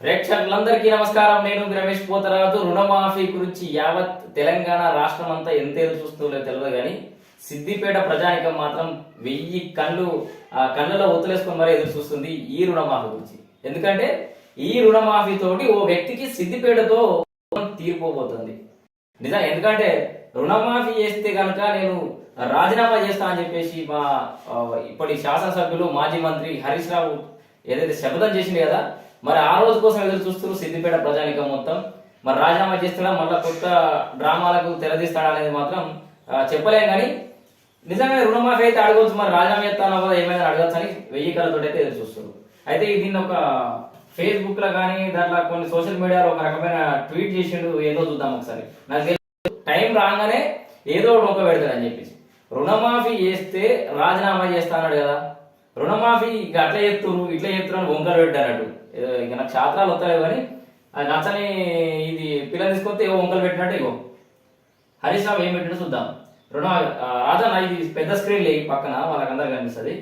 ప్రేక్షకులందరికీ నమస్కారం. నేను రమేష్ పోతరాజు. రుణమాఫీ గురించి యావత్ తెలంగాణ రాష్ట్రం అంతా ఎంత ఎదురు చూస్తుందో తెలియదు కానీ సిద్దిపేట ప్రజానికం మాత్రం వెయ్యి కళ్ళు ఆ కళ్ళలో ఒత్తులేసుకుని మరీ ఎదురు చూస్తుంది ఈ రుణమాఫీ గురించి. ఎందుకంటే ఈ రుణమాఫీ తోటి ఓ వ్యక్తికి సిద్దిపేటతో తీరిపోబోతుంది. నిజం ఎందుకంటే రుణమాఫీ చేస్తే కనుక నేను రాజీనామా చేస్తా అని చెప్పేసి మా ఇప్పటి శాసనసభ్యులు మాజీ మంత్రి హరీష్ రావు ఏదైతే శపథం చేసింది కదా మరి ఆ రోజు కోసం ఎదురు చూస్తున్నారు సిద్దిపేట ప్రజానికం మొత్తం. మరి రాజీనామా చేస్తాడా మళ్ళీ కొత్త డ్రామాలకు తెరదీస్తాడా అనేది మాత్రం చెప్పలేం కానీ నిజంగా రుణమాఫీ అయితే అడగవచ్చు మరి రాజీనామా చేస్తానో కదా ఏమైనా అడగచ్చు అని వెయ్యి కళ్ళతో అయితే ఎదురు చూస్తారు అయితే దీన్ని ఒక ఫేస్బుక్లో కానీ దాంట్లో కొన్ని సోషల్ మీడియాలో ఒక రకమైన ట్వీట్ చేసిండు ఏదో చూద్దాం ఒకసారి. నాకు తెలియదు టైం రాగానే ఏదో ఒకటి ఒక పెడతాడని చెప్పేసి. రుణమాఫీ చేస్తే రాజీనామా చేస్తా అన్నాడు కదా. రుణమాఫీ ఇక అట్లా చెప్తున్నారు ఇట్లా చెప్తున్నారు అని పెట్టారు పెట్టారట్టు ఇక నాకు శాస్త్రాలు వస్తాయి కానీ అది నచ్చని ఇది పిల్లలు తీసుకొస్తే ఏవో వంకలు పెట్టినట్టు ఇగో. హరీష్ రావు ఏం పెట్టినట్టు చూద్దాం. రుణ రాజా రాజన్న ఇది పెద్ద స్క్రీన్ లే పక్కన వాళ్ళకందరికి కనిపిస్తుంది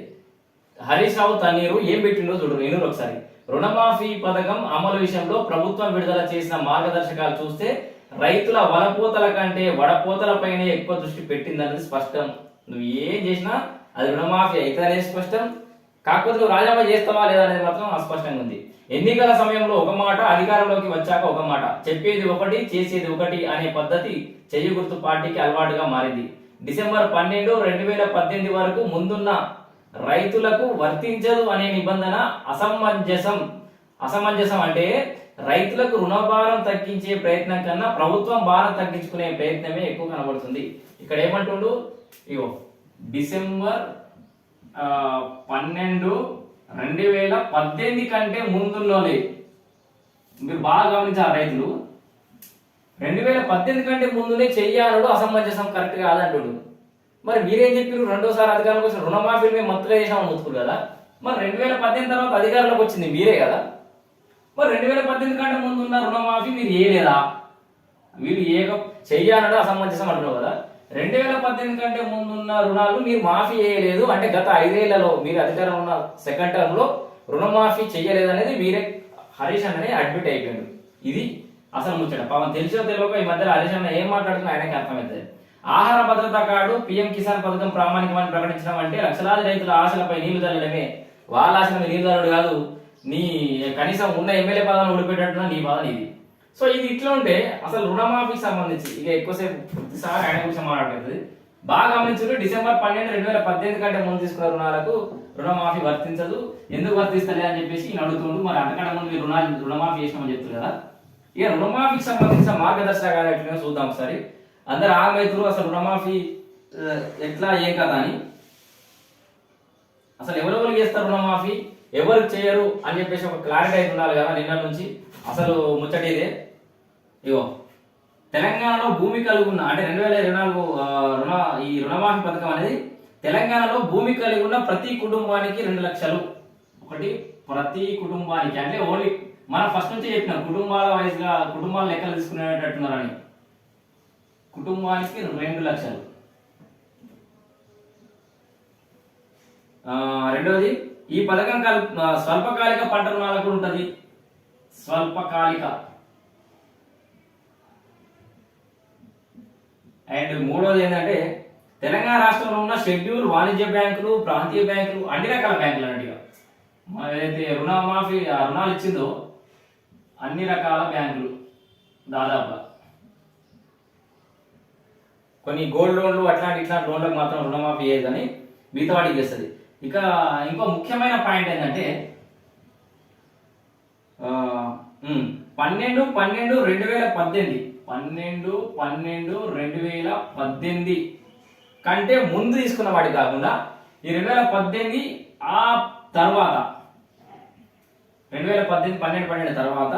హరీష్ రావు తన్నీరు ఏం పెట్టిండో చూడు నేను ఒకసారి. రుణమాఫీ పథకం అమలు విషయంలో ప్రభుత్వం విడుదల చేసిన మార్గదర్శకాలు చూస్తే రైతుల వనపోతల కంటే వడపోతలపైనే ఎక్కువ దృష్టి పెట్టిందన్నది స్పష్టం. నువ్వు ఏం చేసినా అది రుణమాఫీ అవుతుందనేది స్పష్టం. కాకపోతే నువ్వు రాజీనామా చేస్తావా లేదా అనేది మాత్రం అస్పష్టంగా ఉంది. ఎన్నికల సమయంలో ఒక మాట అధికారంలోకి వచ్చాక ఒక మాట. చెప్పేది ఒకటి చేసేది ఒకటి అనే పద్ధతి చెయ్యి గుర్తు పార్టీకి అలవాటుగా మారింది. డిసెంబర్ పన్నెండు రెండు వేల పద్దెనిమిది వరకు ముందున్న రైతులకు వర్తించదు అనే నిబంధన అసమంజసం. అసమంజసం అంటే రైతులకు రుణభారం తగ్గించే ప్రయత్నం కన్నా ప్రభుత్వం భారం తగ్గించుకునే ప్రయత్నమే ఎక్కువ కనబడుతుంది. ఇక్కడ ఏమంటుండు? ఇగో డిసెంబర్ పన్నెండు రెండు వేల పద్దెనిమిది కంటే ముందున్నోలే. మీరు బాగా గమనించారు రైతులు? రెండు వేల పద్దెనిమిది కంటే ముందునే చెయ్యాలడు అసమంజసం కరెక్ట్ కాదంటుడు. మరి మీరేం చెప్పారు రెండోసారి అధికారంలోకి వచ్చిన రుణమాఫీ మేము మొత్తంగా చేసామని ముత్తుకురు కదా. మరి రెండు వేల పద్దెనిమిది తర్వాత అధికారంలోకి వచ్చింది మీరే కదా. మరి రెండు వేల పద్దెనిమిది కంటే ముందు ఉన్న రుణమాఫీ మీరు చేయలేదా? వీళ్ళు ఏక చెయ్యాలడు అసమంజసం అంటున్నావు కదా. రెండు వేల పద్దెనిమిది కంటే ముందున్న రుణాలు మీరు మాఫీ చేయలేదు. అంటే గత ఐదేళ్ళలో మీరు అధికారం ఉన్న సెకండ్ టర్మ్లో రుణమాఫీ చేయలేదు అనేది మీరే హరీష్ అన్ననే అడ్మిట్ అయిపోయాడు. ఇది అసలు ముచ్చట. పాపం తెలిసో తెలియక ఈ మధ్యలో హరీష్ అన్న ఏం మాట్లాడుతున్నా ఆయనకి అర్థమైంది ఆహార భద్రత కార్డు పీఎం కిసాన్ పథకం ప్రామాణికమని ప్రకటించడం అంటే లక్షలాది రైతుల ఆశలపై నీళ్ళు చల్లడమే వాళ్ళ ఆశల మీద నీళ్ళు చల్లడు కాదు. నీ కనీసం ఉన్న ఎమ్మెల్యే పదాన్ని ఓడిపోయేటట్టున నీ బాధ నీది. సో ఇది ఇట్లా ఉంటే అసలు రుణమాఫీకి సంబంధించి ఇక ఎక్కువసేపు ప్రతిసారి ఆయన గురించి మాట్లాడుతుంది బాగా గమనించారు డిసెంబర్ పన్నెండు రెండు వేల పద్దెనిమిది కంటే ముందు తీసుకున్న రుణాలకు రుణమాఫీ వర్తించదు. ఎందుకు వర్తిస్తలే అని చెప్పేసి ఈయన అడుగుతుండు మరి అంతకంటే ముందు మీరు రుణాలు రుణమాఫీ చేసినామని చెప్తారు కదా? ఇక రుణమాఫీకి సంబంధించిన మార్గదర్శకాలు ఎట్లా చూద్దాం ఒకసారి. అందరు ఆగమైతురు అసలు రుణమాఫీ ఎట్లా ఏం కదా అని. అసలు ఎవరెవరు చేస్తారు రుణమాఫీ? ఎవరు చేయరు అని చెప్పేసి ఒక క్లారిటీ అయితే ఉండాలి కదా నిన్న నుంచి. అసలు ముచ్చట ఇదే. ఇగో తెలంగాణలో భూమి కలిగి ఉన్న అంటే రెండు వేల ఇరవై నాలుగు రుణ ఈ రుణమాఫీ పథకం అనేది తెలంగాణలో భూమి కలిగి ఉన్న ప్రతి కుటుంబానికి రెండు లక్షలు. ఒకటి ప్రతి కుటుంబానికి అంటే ఓన్లీ మనం ఫస్ట్ నుంచి చెప్పిన కుటుంబాల వైజ్గా కుటుంబాల లెక్కలు తీసుకునేటట్టున్నారని. కుటుంబానికి రెండు లక్షలు. రెండవది ఈ పథకం కల్ స్వల్పకాలిక పంట రుణాలకు కూడా ఉంటుంది? స్వల్పకాలిక. అండ్ మూడవది ఏంటంటే తెలంగాణ రాష్ట్రంలో ఉన్న షెడ్యూల్ వాణిజ్య బ్యాంకులు ప్రాంతీయ బ్యాంకులు అన్ని రకాల బ్యాంకులు అన్నట్టుగా ఏదైతే రుణమాఫీ రుణాలు ఇచ్చిందో అన్ని రకాల బ్యాంకులు దాదాపుగా. కొన్ని గోల్డ్ లోన్లు అట్లాంటి ఇట్లాంటి లోన్లకు మాత్రం రుణమాఫీ చేయదని మిగతా వాడికి చేస్తుంది. ఇక ఇంకో ముఖ్యమైన పాయింట్ ఏంటంటే పన్నెండు పన్నెండు రెండు వేల పద్దెనిమిది. పన్నెండు పన్నెండు రెండు వేల పద్దెనిమిది కంటే ముందు తీసుకున్న వాడి కాకుండా ఈ రెండు వేల పద్దెనిమిది ఆ తర్వాత రెండు వేల పద్దెనిమిది పన్నెండు పన్నెండు తర్వాత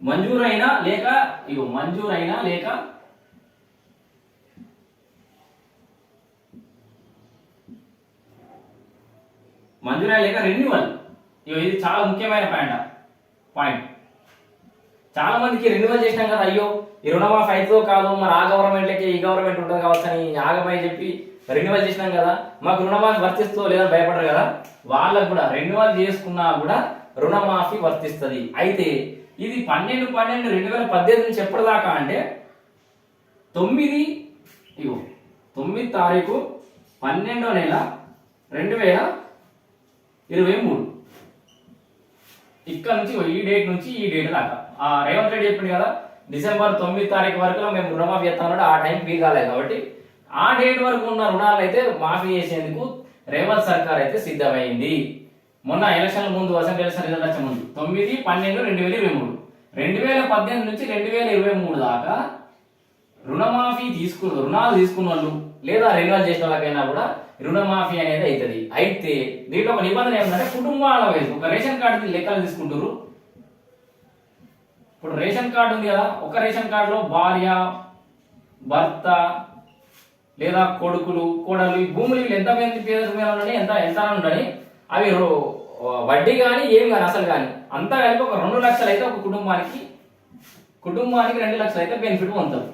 మంజూరైనా లేక ఇగో మంజూరైనా లేక మంజూరా లేక రెన్యువల్. ఇగో ఇది చాలా ముఖ్యమైన పాయింట్. పాయింట్. చాలా మందికి రెన్యువల్ చేసినాం కదా అయ్యో ఈ రుణమాఫీ అవుతుందో కాదు మరి ఆ గవర్నమెంట్లకి ఈ గవర్నమెంట్ ఉంటుంది కావచ్చు అని ఆగమని చెప్పి రెన్యువల్ చేసినాం కదా మాకు రుణమాఫీ వర్తిస్తుందో లేదని భయపడరు కదా వాళ్ళకు కూడా రెన్యువల్ చేసుకున్నా కూడా రుణమాఫీ వర్తిస్తుంది. అయితే ఇది పన్నెండు పన్నెండు రెండు వేల పద్దెనిమిది నుంచి ఎప్పటిదాకా అంటే తొమ్మిది ఇగో తొమ్మిది తారీఖు పన్నెండో నెల రెండు వేల ఇరవై మూడు. ఇక్కడ నుంచి ఈ డేట్ నుంచి ఈ డేట్ దాకా. ఆ రేవంత్ రెడ్డి చెప్పింది కదా డిసెంబర్ తొమ్మిది తారీఖు వరకు మేము రుణమాఫీ చేస్తామన్నాడు ఆ టైం వీలు కాలేదు కాబట్టి. ఆ డేట్ వరకు ఉన్న రుణాలు అయితే మాఫీ చేసేందుకు రేవంత్ సర్కార్ అయితే సిద్ధమైంది. మొన్న ఎలక్షన్ల ముందు అసెంబ్లీ ఎలక్షన్ రిజల్ట్ వచ్చే ముందు తొమ్మిది పన్నెండు రెండు వేల ఇరవై మూడు. రెండు వేల పద్దెనిమిది నుంచి రెండు వేల ఇరవై మూడు దాకా రుణమాఫీ తీసుకున్న రుణాలు తీసుకున్న వాళ్ళు లేదా రెన్యువల్ చేసిన వాళ్ళకైనా కూడా రుణమాఫీ అనేది అవుతుంది అయితే దీంట్లో ఒక నిబంధన ఏమంటే కుటుంబాల వైపు ఒక రేషన్ కార్డు లెక్కలు తీసుకుంటారు ఇప్పుడు రేషన్ కార్డు ఉంది కదా ఒక రేషన్ కార్డులో భార్య భర్త లేదా కొడుకులు కోడలు ఈ భూములు ఎంత మంది పేరు మీద ఉండని ఎంత ఎంత ఉండని అవి రో- వడ్డీ కానీ ఏమి కానీ అసలు కానీ అంతా కలిపి ఒక రెండు లక్షలు అయితే ఒక కుటుంబానికి కుటుంబానికి రెండు లక్షలు అయితే బెనిఫిట్ పొందుతారు.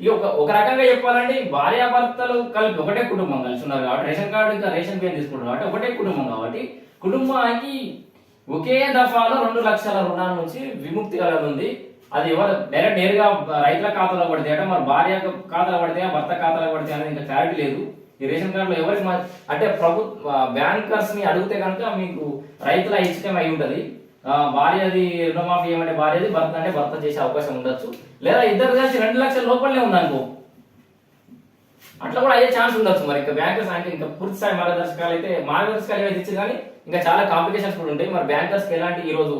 ఇక ఒక ఒక రకంగా చెప్పాలంటే భార్యాభర్తలు కలిపి ఒకటే కుటుంబం కలిసి ఉన్నారు కాబట్టి రేషన్ కార్డు ఇంకా రేషన్ పేరు తీసుకుంటారు కాబట్టి ఒకటే కుటుంబం కాబట్టి కుటుంబానికి ఒకే దఫాలో రెండు లక్షల రుణాల నుంచి విముక్తి కలగనుంది అది ఎవరు డైరెక్ట్ నేరుగా రైతుల ఖాతాలో పడితే అంటే మరి భార్య ఖాతాలో పడితే భర్త ఖాతాలో పడితే అనేది ఇంకా క్లారిటీ లేదు. ఈ రేషన్ కార్డులో ఎవరికి అంటే ప్రభుత్వ బ్యాంకర్స్ని అడిగితే కనుక మీకు రైతుల ఇష్టం అయి ఉంటది. భార్యది రుణమాఫీ ఏమంటే భార్యది భర్త అంటే భర్త చేసే అవకాశం ఉండొచ్చు. లేదా ఇద్దరు కలిసి రెండు లక్షల లోపలనే ఉందనుకో. అట్లా కూడా అయ్యే ఛాన్స్ ఉండొచ్చు మరి. ఇంకా బ్యాంకర్స్ అంటే ఇంకా పూర్తి స్థాయి మార్గదర్శకాలు అయితే మార్గదర్శకాలు అయితే ఇచ్చారు కానీ ఇంకా చాలా కాంప్లికేషన్స్ కూడా ఉంటాయి. మరి బ్యాంకర్స్కి ఎలాంటి ఈ రోజు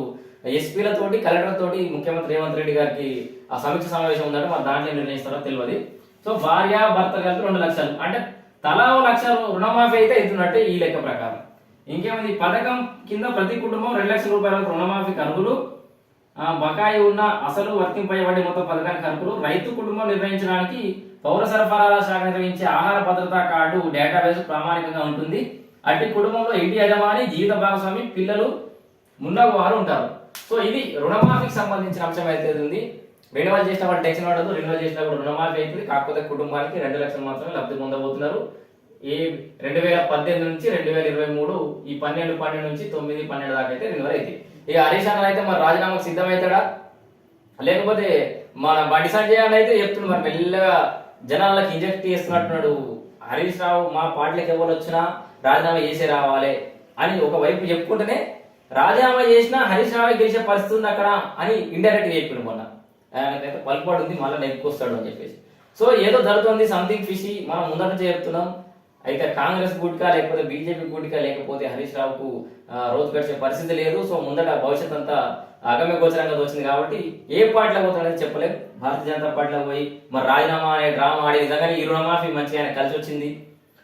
ఎస్పీలతోటి కలెక్టర్ తోటి ముఖ్యమంత్రి రేవంత్ రెడ్డి గారికి ఆ సమీక్ష సమావేశం ఉందంటే మరి దాంట్లో నిర్ణయిస్తారో తెలియదు. సో భార్య భర్త కలిపి రెండు లక్షలు. అంటే తలా ఓ లక్ష రుణమాఫీ అయితే అవుతున్నట్టే ఈ లెక్క ప్రకారం. ఇంకేమైంది? పథకం కింద ప్రతి కుటుంబం రెండు లక్షల రూపాయల రుణమాఫీ రుణమాఫీకి అర్హులు బకాయి ఉన్న అసలు వర్తింపబడి మొత్తం పథకానికి అర్హులు రైతు కుటుంబం నిర్వహించడానికి పౌర సరఫరాల శాఖ నిర్వహించే ఆహార భద్రతా కార్డు డేటాబేస్ ప్రామాణికంగా ఉంటుంది. అట్టి కుటుంబంలో ఇంటి యజమాని జీవిత భాగస్వామి పిల్లలు మున్నగు వారు ఉంటారు. సో ఇది రుణమాఫీకి సంబంధించిన అంశం అయితే ఉంది. రెన్యువల్ చేసిన వాళ్ళు టెన్షన్ పడదు రెన్యువల్ చేసినా కూడా రుణమాఫీ అవుతుంది. కాకపోతే కుటుంబానికి రెండు లక్షలు మాత్రమే లబ్ధి పొందబోతున్నారు. ఈ రెండు వేల పద్దెనిమిది నుంచి రెండు వేల ఇరవై మూడు ఈ పన్నెండు పన్నెండు నుంచి తొమ్మిది పన్నెండు దాకా అయితే రెన్యువల్ అయితే. ఇక హరీష్ అన్న అయితే మరి రాజీనామాకు సిద్ధమవుతాడా? లేకపోతే మన బండి సంజయ్ అన్న అయితే చెప్తున్నాడు మరి మెల్లగా జనాలకు ఇంజెక్ట్ చేస్తున్నట్టున్నాడు. హరీష్ రావు మా పార్టీలకు ఎవరు వచ్చినా రాజీనామా చేసే రావాలి అని ఒకవైపు చెప్పుకుంటేనే రాజీనామా చేసినా హరీష్ రావు గెలిచే పరిస్థితి ఉంది అక్కడ అని ఇండైరెక్ట్ చెప్పిండు మొన్న. ఆయనకైతే ఉంది మళ్ళీ నెగ్గుకొస్తాడు అని చెప్పేసి. సో ఏదో జరుగుతుంది సంథింగ్ ఫిషి మనం ముందట చెప్తున్నాం. అయితే కాంగ్రెస్ గుడికా లేకపోతే బీజేపీ గుడికా లేకపోతే హరీష్ రావుకు రోజు గడిచే పరిస్థితి లేదు. సో ముందట భవిష్యత్ అంతా అగమ్య గోచరంగా వచ్చింది కాబట్టి ఏ పార్టీలో పోతాడని చెప్పలేదు భారతీయ జనతా పార్టీలో పోయి మరి రాజీనామా అనే డ్రామా ఆడి నిజంగానే ఈ రుణమాఫీ మంచిగా ఆయన కలిసి వచ్చింది.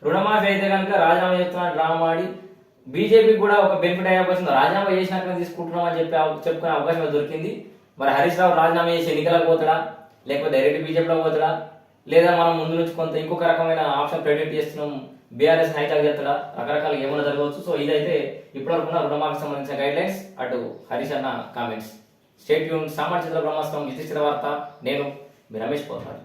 రుణమాఫీ అయితే కనుక రాజీనామా చేస్తున్న డ్రామా ఆడి బీజేపీ కూడా ఒక బెనిఫిట్ అయ్యే అవకాశం రాజీనామా చేసినాక తీసుకుంటున్నాం అని చెప్పి చెప్పుకునే అవకాశం దొరికింది. మరి హరీష్ రావు రాజీనామా చేసి ఎన్నికలకు పోతాడా? లేకపోతే డైరెక్ట్ బీజేపీలో పోతాడా? లేదా మనం ముందు నుంచి కొంత ఇంకొక రకమైన ఆప్షన్ ప్రెడిక్ట్ చేస్తున్నాం బీఆర్ఎస్ హైటాక్ చేస్తాడా రకరకాల ఏమైనా జరగవచ్చు. సో ఇదైతే ఇప్పటివరకు ఉన్న రుణమాఫీకి సంబంధించిన గైడ్ లైన్స్ అటు హరీష్ అన్న కామెంట్స్ స్టేట్ యూన్ సామాజిక బ్రహ్మాస్త్రం విశిష్ట వార్త. నేను మీ రమేష్ పోతాడు